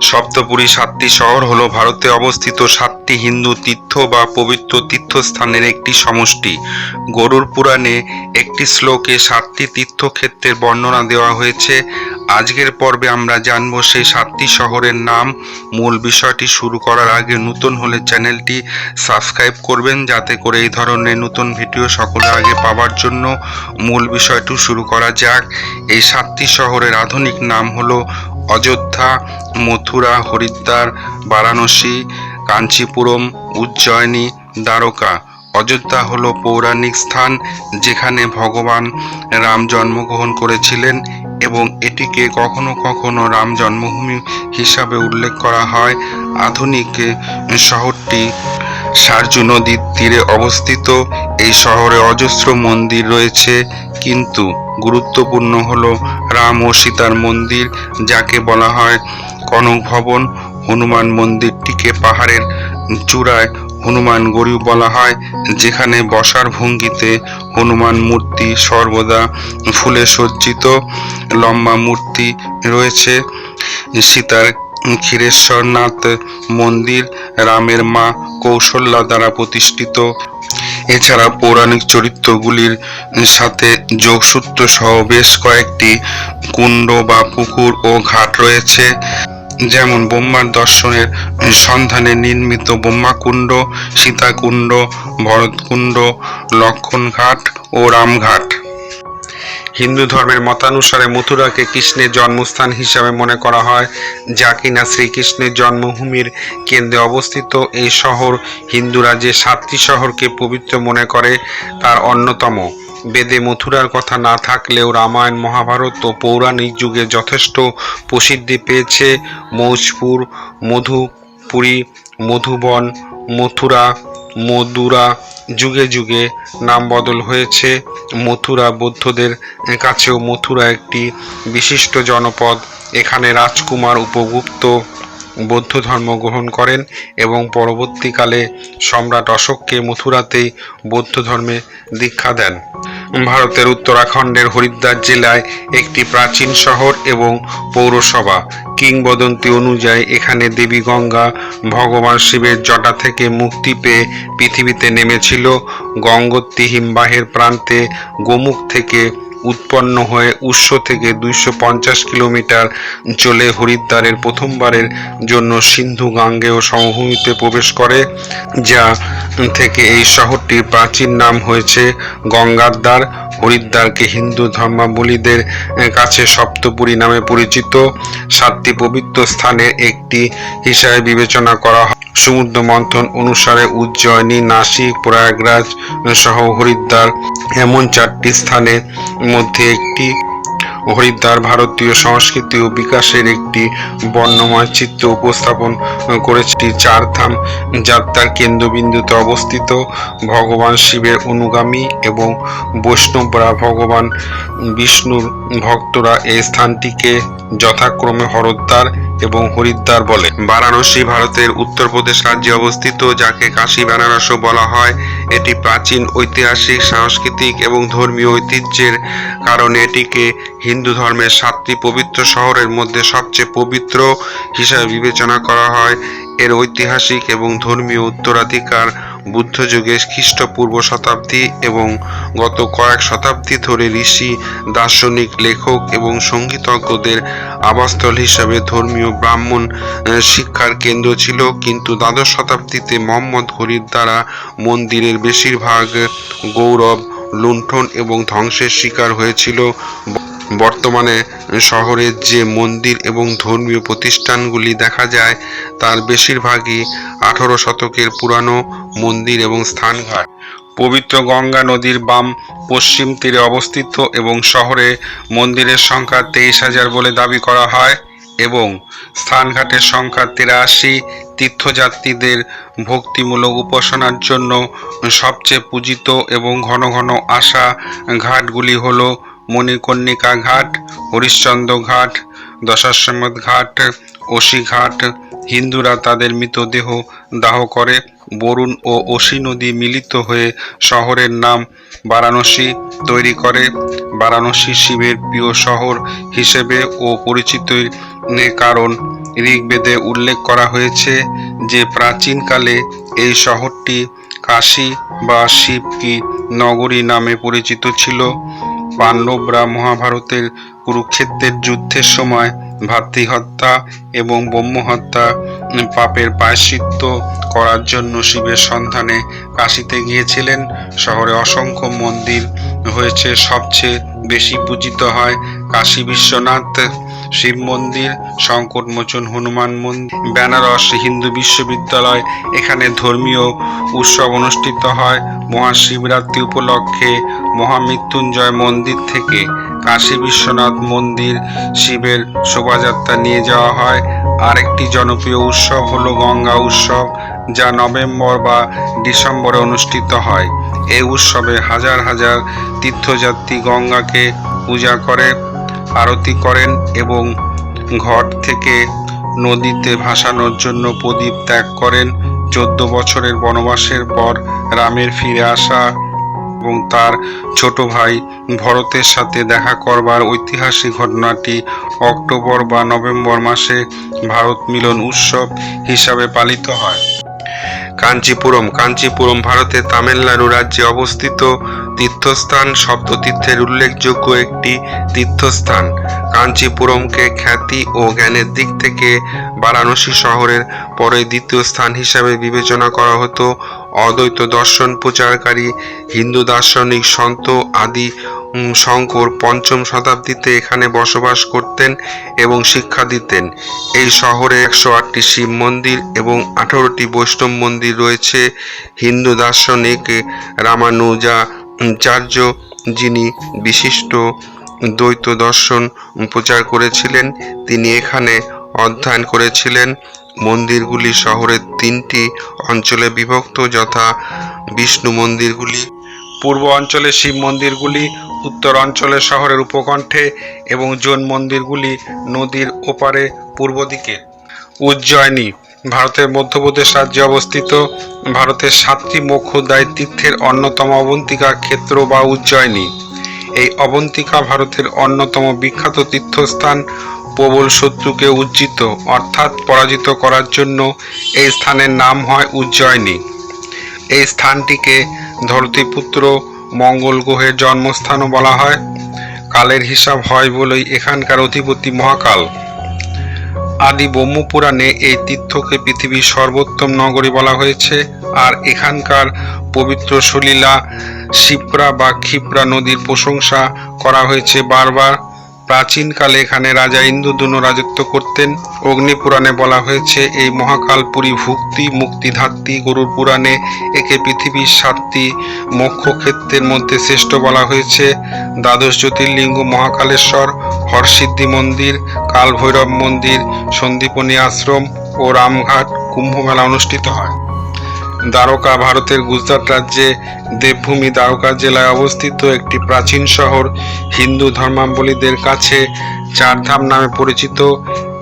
সপ্তপুরী সাতটি শহর হল ভারতে অবস্থিত সাতটি হিন্দু তীর্থ বা পবিত্র তীর্থস্থানের একটি সমষ্টি। গরুর পুরাণে একটি শ্লোকে সাতটি তীর্থক্ষেত্রের বর্ণনা দেওয়া হয়েছে। আজকের পর্বে আমরা জানব সেই সাতটি শহরের নাম। মূল বিষয়টি শুরু করার আগে নতুন হলে চ্যানেলটি সাবস্ক্রাইব করবেন যাতে করে এই ধরনের নতুন ভিডিও সকলের আগে পাওয়ার জন্য মূল বিষয়টি শুরু করা যাক। এই সাতটি শহরের আধুনিক নাম হলো অযোধ্যা, মথুরা, হরিদ্বার, বারাণসী, কাঞ্চিপুরম, উজ্জয়িনী, দ্বারকা। অযোধ্যা হলো পৌরাণিক স্থান যেখানে ভগবান রাম জন্মগ্রহণ করেছিলেন এবং এটিকে কখনো কখনো রাম জন্মভূমি হিসাবে উল্লেখ করা হয়। আধুনিক শহরটি সারজু নদীর তীরে অবস্থিত। এই শহরে অজস্র মন্দির রয়েছে, কিন্তু গুরুত্বপূর্ণ হল রাম ও সীতার মন্দির, যাকে বলা হয় কনক ভবন। হনুমান মন্দিরটিকে পাহাড়ের চূড়ায় হনুমান গড়ি বলা হয়, যেখানে বসার ভঙ্গিতে হনুমান মূর্তি সর্বদা ফুলে সজ্জিত। লম্বা মূর্তি রয়েছে, সীতার ক্ষীরেশ্বরনাথ মন্দির, রামের মা কৌশল্যা দ্বারা প্রতিষ্ঠিত। এছাড়া পৌরাণিক চরিত্রগুলির সাথে যোগসূত্র সহ বেশ কয়েকটি কুণ্ড বা পুকুর ও ঘাট রয়েছে, যেমন ব্রহ্মার দর্শনের সন্ধানে নির্মিত ব্রহ্মাকুণ্ড, সীতাকুণ্ড, ভরতকুণ্ড, লক্ষণঘাট ও রামঘাট। হিন্দু ধর্মের মতানুসারে মথুরাকে কৃষ্ণের জন্মস্থান হিসাবে মনে করা হয়, যা কিনা শ্রীকৃষ্ণের জন্মভূমির কেন্দ্রে অবস্থিত। এই শহর হিন্দুরা যে সাতটি শহরকে পবিত্র মনে করে, তার অন্যতম। বেদে মথুরার কথা না থাকলেও রামায়ণ, মহাভারত ও পৌরাণিক যুগে যথেষ্ট প্রসিদ্ধি পেয়েছে। মৌজপুর, মধুপুরী, মধুবন, মথুরা মধুরা যুগে যুগে নাম বদল হয়েছে। মথুরা বৌদ্ধদের কাছেও মথুরা একটি বিশিষ্ট জনপদ। এখানে রাজকুমার উপগুপ্ত বৌদ্ধ ধর্ম গ্রহণ করেন এবং পরবর্তীকালে সম্রাট অশোককে মথুরাতেই বৌদ্ধ ধর্মে দীক্ষা দেন। ভারতের উত্তরাখণ্ডের হরিদ্বার জেলায় একটি প্রাচীন শহর এবং পৌরসভা। কিংবদন্তি অনুযায়ী এখানে দেবী গঙ্গা ভগবান শিবের জটা থেকে মুক্তি পেয়ে পৃথিবীতে নেমেছিল। গঙ্গোত্রী হিমবাহের প্রান্তে গোমুখ থেকে উৎপন্ন হয়ে উৎস থেকে দুইশো পঞ্চাশ কিলোমিটার চলে হরিদ্বারের প্রথমবারের জন্য সিন্ধু গাঙ্গেয় সমভূমিতে প্রবেশ করে, যা থেকে এই শহরটির প্রাচীন নাম হয়েছে গঙ্গাদ্বার। হরিদ্বারকে হিন্দু ধর্মাবলীদের কাছে সপ্তপুরী নামে পরিচিত। সাতটি পবিত্র স্থানের একটি হিসাবে বিবেচনা করা হয়। সমুদ্র মন্থন অনুসারে উজ্জয়িনী, নাসিক, প্রয়াগরাজ সহ হরিদ্বার এমন চারটি স্থানের মধ্যে একটি। হরিদ্বার ভারতীয় সংস্কৃতি ও বিকাশের একটি বর্ণময় চিত্র উপস্থাপন করেছে। চার ধাম যাত্রার কেন্দ্রবিন্দুতে অবস্থিত ভগবান শিবের অনুগামী এবং বৈষ্ণবরা ভগবান বিষ্ণুর ভক্তরা এই স্থানটিকে যথাক্রমে হরদ্বার এবং হরিদ্বার বলে। বারাণসী ভারতের উত্তরপ্রদেশ রাজ্যে অবস্থিত, যাকে কাশী বেনারসও বলা হয়, এটি প্রাচীন ঐতিহাসিক, সাংস্কৃতিক এবং ধর্মীয় ঐতিহ্যের কারণে এটিকে হিন্দু ধর্মের সাতটি পবিত্র শহরের মধ্যে সবচেয়ে পবিত্র হিসাবে বিবেচনা করা হয়। এর ঐতিহাসিক এবং ধর্মীয় উত্তরাধিকার বুদ্ধ যুগে খ্রিস্টপূর্ব শতাব্দী এবং গত কয়েক শতাব্দী ধরে ঋষি, দার্শনিক, লেখক এবং সঙ্গীতজ্ঞদের আবাসস্থল হিসাবে ধর্মীয় ব্রাহ্মণ শিক্ষার কেন্দ্র ছিল। কিন্তু দ্বাদশ শতাব্দীতে মোহাম্মদ ঘড়ির দ্বারা মন্দিরের বেশিরভাগ গৌরব লুণ্ঠন এবং ধ্বংসের শিকার হয়েছিল। বর্তমানে শহরের যে মন্দির এবং ধর্মীয় প্রতিষ্ঠানগুলি দেখা যায়, তার বেশিরভাগই আঠারো শতকের পুরানো মন্দির এবং স্থানঘাট। পবিত্র গঙ্গা নদীর বাম পশ্চিম তীরে অবস্থিত এবং শহরে মন্দিরের সংখ্যা তেইশ হাজার বলে দাবি করা হয় এবং স্থানঘাটের সংখ্যা তিরাশি তীর্থযাত্রীদের ভক্তিমূলক উপাসনার জন্য সবচেয়ে পূজিত এবং ঘন ঘন আসা ঘাটগুলি হল মণিকর্ণিকা ঘাট হরিশ্চন্দ্র ঘাট দশাশ্বমেধ ঘাট ওশি ঘাট হিন্দুরা তাদের মৃতদেহ দাহ করে। বরুণ ও ওশি নদী মিলিত হয়ে শহরের নাম বারাণসী তৈরি করে। বারাণসী শিবের প্রিয় শহর হিসেবে ও পরিচিত কারণ ঋগ্বেদে উল্লেখ করা হয়েছে যে প্রাচীনকালে এই শহরটি কাশী বা শিবকি নগরী নামে পরিচিত ছিল। পাণ্ডবরা মহাভারতের কুরুক্ষেত্রের যুদ্ধের সময় ভাতৃহত্যা এবং ব্রহ্মহত্যা পাপের প্রায়শ্চিত্ত করার জন্য শিবের সন্ধানে কাশিতে গিয়েছিলেন। শহরে অসংখ্য মন্দির হয়েছে। সবচেয়ে বেশি পূজিত হয় কাশী বিশ্বনাথ। শিব মন্দির সংকটমোচন হনুমান মন্দির, বেনারস, হিন্দু বিশ্ববিদ্যালয়, এখানে ধর্মীয় উৎসব অনুষ্ঠিত হয়। মহাশিবরাত্রি উপলক্ষে মহামৃত্যুঞ্জয় মন্দির থেকে কাশী বিশ্বনাথ মন্দির শিবের শোভাযাত্রা নিয়ে যাওয়া হয়। আরেকটি জনপ্রিয় উৎসব হলো গঙ্গা উৎসব, যা নভেম্বর বা ডিসেম্বরে অনুষ্ঠিত হয়। এই উৎসবে হাজার হাজার তীর্থযাত্রী গঙ্গাকে পূজা করে। আরতি করেন এবং ঘট থেকে নদীতে ভাসানোর জন্য প্রদীপ ত্যাগ করেন। চোদ্দ বছরের বনবাসের পর রামের ফিরে আসা এবং তার ছোট ভাই ভরতের সাথে দেখা করবার ঐতিহাসিক ঘটনাটি অক্টোবর বা নভেম্বর মাসে ভারত মিলন উৎসব হিসাবে পালিত হয়। কাঞ্চিপুরম কাঞ্চিপুরম ভারতের তামিলনাড়ু রাজ্যে অবস্থিত তীর্থস্থান সপ্ততীর্থের উল্লেখযোগ্য একটি তীর্থস্থান। কাঞ্চিপুরমকে খ্যাতি ও জ্ঞানের দিক থেকে বারাণসী শহরের পরে দ্বিতীয় স্থান হিসাবে বিবেচনা করা হতো অদ্বৈত দর্শন প্রচারকারী, হিন্দু দার্শনিক সন্ত আদি শঙ্কর পঞ্চম শতাব্দীতে এখানে বসবাস করতেন এবং শিক্ষা দিতেন। এই শহরে একশো আটটি শিব মন্দির এবং আঠারোটি বৈষ্ণব মন্দির রয়েছে। হিন্দু দার্শনিক রামানুজাচার্য যিনি বিশিষ্ট দ্বৈত দর্শন প্রচার করেছিলেন, তিনি এখানে অধ্যয়ন করেছিলেন। মন্দিরগুলি শহরের তিনটি অঞ্চলে বিভক্ত যথা বিষ্ণু মন্দিরগুলি, পূর্ব অঞ্চলে শিব মন্দিরগুলি, উত্তর অঞ্চলে শহরের উপকণ্ঠে এবং জৈন মন্দিরগুলি নদীর ওপারে পূর্ব দিকে। উজ্জয়িনী, ভারতের মধ্যপ্রদেশ রাজ্যে অবস্থিত। ভারতের সাতটি মোক্ষদায় তীর্থের অন্যতম অবন্তিকা ক্ষেত্র বা উজ্জয়িনী। এই অবন্তিকা ভারতের অন্যতম বিখ্যাত তীর্থস্থান প্রবল শত্রুকে উজ্জিত, অর্থাৎ পরাজিত করার জন্য এই স্থানের নাম হয় উজ্জয়িনী। এই স্থানটিকে ধরতীপুত্র মঙ্গল গ্রহের জন্মস্থানও বলা হয়। কালের হিসাব হয় বলেই এখানকার অধিপতি মহাকাল। আদি ব্রহ্মপুরাণে এই তীর্থকে পৃথিবীর সর্বোত্তম নগরী বলা হয়েছে, আর এখানকার পবিত্র সলীলা, শিপ্রা বা ক্ষিপ্রা নদীর প্রশংসা করা হয়েছে বারবার। প্রাচীনকালে এখানে রাজা ইন্দ্রদুনো রাজত্ব করতেন। অগ্নিপুরাণে বলা হয়েছে, এই মহাকালপুরী ভুক্তি, মুক্তিধাত্রী গরুর পুরাণে একে পৃথিবীর সাতটি মোক্ষক্ষেত্রের মধ্যে শ্রেষ্ঠ বলা হয়েছে। দ্বাদশ জ্যোতির্লিঙ্গ, মহাকালেশ্বর, হরসিদ্ধি মন্দির, কালভৈরব মন্দির সন্দীপনী আশ্রম ও রামঘাট কুম্ভমেলা অনুষ্ঠিত হয়। দ্বারকা ভারতের গুজরাট রাজ্যে দেবভূমি দ্বারকা জেলায় অবস্থিত একটি প্রাচীন শহর হিন্দু ধর্মাবলীদের কাছে চারধাম নামে পরিচিত।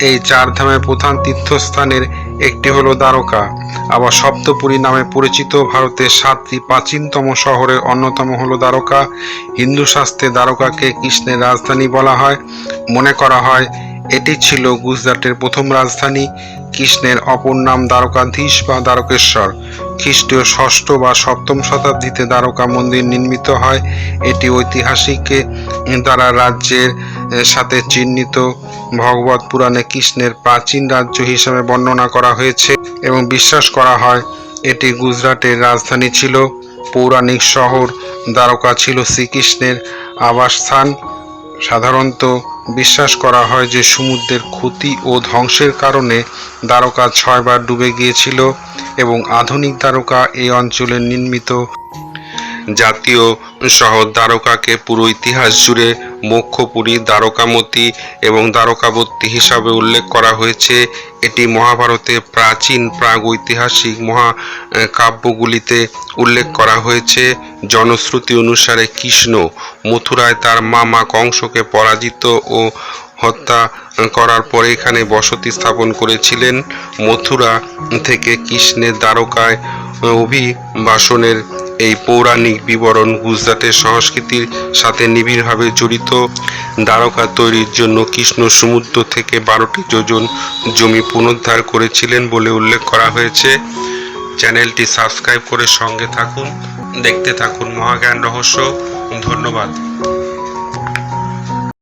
এই চারধামের প্রধান তীর্থস্থানের একটি হলো দ্বারকা। আবার সপ্তপুরী নামে পরিচিত ভারতের সাতটি প্রাচীনতম শহরের অন্যতম হলো দ্বারকা। হিন্দু শাস্ত্রে দ্বারকাকে কৃষ্ণের রাজধানী বলা হয়। মনে করা হয়, এটি ছিল গুজরাটের প্রথম রাজধানী। কৃষ্ণের অপর নাম দ্বারকাধীশ বা দ্বারকেশ্বর। খ্রিস্টীয় ষষ্ঠ বা সপ্তম শতাব্দীতে দ্বারকা মন্দির নির্মিত হয়। এটি ঐতিহাসিক দ্বারা রাজ্যের সাথে চিহ্নিত ভগবত পুরাণে কৃষ্ণের প্রাচীন রাজ্য হিসেবে বর্ণনা করা হয়েছে এবং বিশ্বাস করা হয় এটি গুজরাটের রাজধানী ছিল। পৌরাণিক শহর দ্বারকা ছিল শ্রীকৃষ্ণের আবাসস্থান। সাধারণত বিশ্বাস করা হয় যে সমুদ্রের ক্ষতি ও ধ্বংসের কারণে দ্বারকা ছয়বার ডুবে গিয়েছিল এবং আধুনিক দ্বারকা এই অঞ্চলে নির্মিত। জাতীয় শহর দ্বারকাকে পুরো ইতিহাস জুড়ে মোক্ষপুরী দ্বারকামতি এবং দ্বারকাবতী হিসাবে উল্লেখ করা হয়েছে। এটি মহাভারতে প্রাচীন প্রাগ ঐতিহাসিক মহা কাব্যগুলিতে উল্লেখ করা হয়েছে। জনশ্রুতি অনুসারে কৃষ্ণ মথুরায় তার মামা কংসকে পরাজিত ও হত্যা করার পরে এখানে বসতি স্থাপন করেছিলেন। মথুরা থেকে কৃষ্ণের দ্বারকায় অভিবাসনের এই পৌরাণিক বিবরণ গুজরাটের সংস্কৃতির সাথে নিবিড়ভাবে জড়িত। দ্বারকা তৈরির জন্য কৃষ্ণ সমুদ্র থেকে বারোটি যোজন জমি পুনরুদ্ধার করেছিলেন বলে উল্লেখ করা হয়েছে। চ্যানেলটি সাবস্ক্রাইব করে সঙ্গে থাকুন। দেখতে থাকুন মহাজ্ঞান রহস্য। ধন্যবাদ।